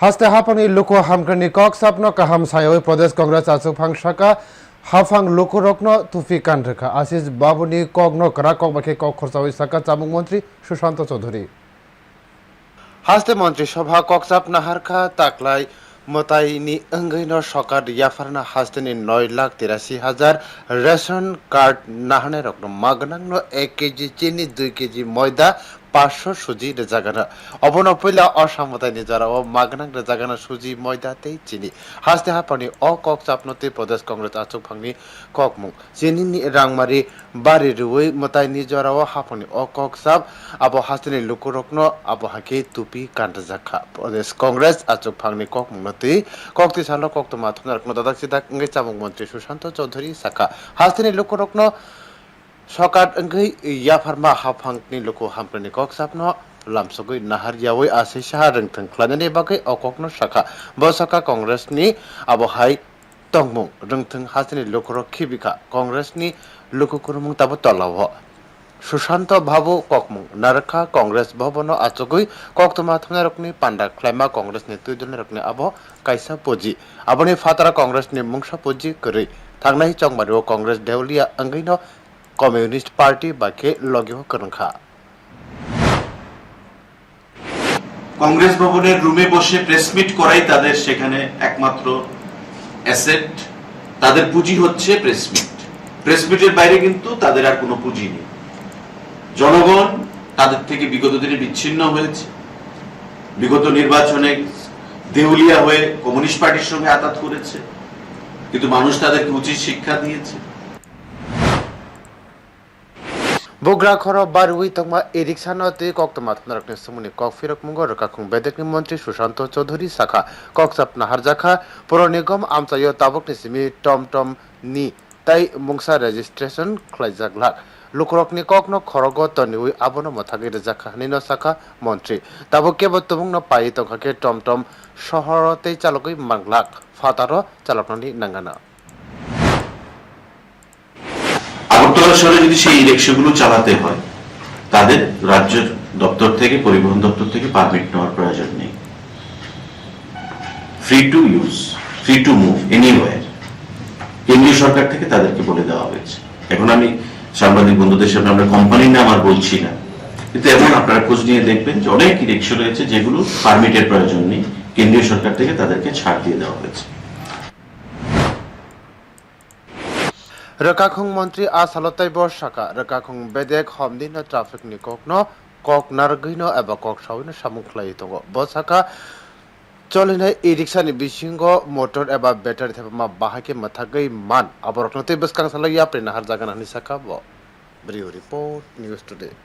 হাস্তে হাফাংনি লুকু হামগ্রনি cock সাপন কাহাম সায়ই প্রদেশ কংগ্রেস আসুফাং শাখা। হাফাং লুকু রত্ন তুফি কান্ড্রেখা আশিস বাবুনি কগ্ন করা ককবাকে cock খরচাওই শাখা। চামুক মন্ত্রী সুশান্ত চৌধুরী। হাস্তে মন্ত্রিসভা ককসাপ নাহারখা তাকলাই মতাইনি অঙ্গৈন সকার ইয়াফারনা হাস্তেনি নয় লাখ তিরাশি হাজার। রেশন কার্ড নাহানে রকম মাগনাংন এক কেজি চিনি, দুই কেজি ময়দা। পাঁচশো সুজি রেজাগানা অবন পইলা অসামতাই নিজরা ও মাগনাং রেজাগানা সুজি ময়দাতেই চিনি। হাস্তে হাপানি অ কক চাপনতে প্রদেশ কংগ্রেস আচুক ভাঙনি ককমুং চিনি রাংমারি বাড়ি রুই মতাই নিজরা ও হাপানি অ কক চাপ। আবো হাস্তেনি লুকুরকন আবো হাকে তুপি কান্ডজাখা প্রদেশ কংগ্রেস আচুক ভাঙনি ককমুংনতি কক্তি সালো কক্ত মাথুনার রকম দাদাক সিদাক চামুক মন্ত্রী সুশান্ত চৌধুরী শাখা। হাস্তেনি লুকুরকন সকাত engei ya pharma hafangni loko hamprani kok sapno lamsogoi nahar yawi ase saha rengthang khlani bagai okokno saka bo saka congress ni abo hai tongmung rengthang hasini lokoro khibika congress ni loko kurumung tabo tolawo Sushant ভাবু ককমুং নারখা Congress ভবন আচগই কক্তমা থানা রকনি পান্ডা খ্লাইমা কংগ্রেস নি তুইদল রকনি আবো কাইসা পজি আবনি ফাতারা কংগ্রেস নি মুংসা পজি করি থাংনাই চংমারি ও কংগ্রেস দেউলিয়া আঙ্গইনো communist party বাকে লগিও করংখা কংগ্রেস ভবনের রুমে বসে প্রেস মিট করাই তাদের সেখানে একমাত্র অ্যাসেট তাদের পুঁজি হচ্ছে প্রেস মিট প্রেস মিটের বাইরে কিন্তু তাদের আর কোনো পুঁজি নেই। জনগণ তাদের থেকে বিগত দিনে বিচ্ছিন্ন হয়েছে। বিগত নির্বাচনে দেউলিয়া হয়ে কমিউনিস্ট পার্টির সঙ্গে আতাত করেছে। কিন্তু মানুষ তাদেরকে উচিত শিক্ষা দিয়েছে। বুগ্রা খর বারুই তংমা এরিকসান তে কক্তমা থানা রকনি সুমনি কক ফিরক মুঙ্গ রকাখুং বেদেকনি মন্ত্রী সুশান্ত চৌধুরী শাখা ককসাপ নাহার জাখা পৌর নিগম আমচায় তাবকনি সিমি টম টম নি তাই মুংসা রেজিস্ট্রেশন খ্লাইজাক লাখ লুকরকনি ককনো খরগ তনিউই আবনো মথাগি রেজাখা নিন শাখা মন্ত্রী। তাবো কেবল তুমুং পাই তংখাকে টম টম শহরতেই চালকই মাংলাক। ফাতারো চালকনি নাঙ্গানা। শহরে যদি সেই রিক্সাগুলো চালাতে হয়, তাদের রাজ্য দপ্তর থেকে, পরিবহন দপ্তর থেকে পারমিট নেওয়ার প্রয়োজন নেই। Free to use free to move anywhere কেন্দ্রীয় সরকার থেকে তাদেরকে বলে দেওয়া হয়েছে। এখন আমি সাংবাদিক বন্ধুদের সামনে আমরা কোম্পানির নাম আর বলছি না। কিন্তু এমন আপনারা খোঁজ নিয়ে দেখবেন যে অনেক রিক্সা রয়েছে যেগুলো পারমিটের প্রয়োজন নেই, কেন্দ্রীয় সরকার থেকে তাদেরকে ছাড় দিয়ে দেওয়া হয়েছে। রকাখং মন্ত্রী আসালতাই বর্ষাকা রকাখং বেদেক হমদিন ট্রাফিক নি ককনো কক নারগিন এবা কক সাউইন সামুখলাই দङ বসাকা চলিনাय ই রিক্সানি বিশিঙ্গ মোটর এবা ব্যাটারি থেপা বাহাকে মাথাগৈ মান আবরকনতে বেসকাং সালাই প্রেনাহার নাহার জাগান হানি সাকা ব ব্রিও রিপোর্ট নিউজ টুডে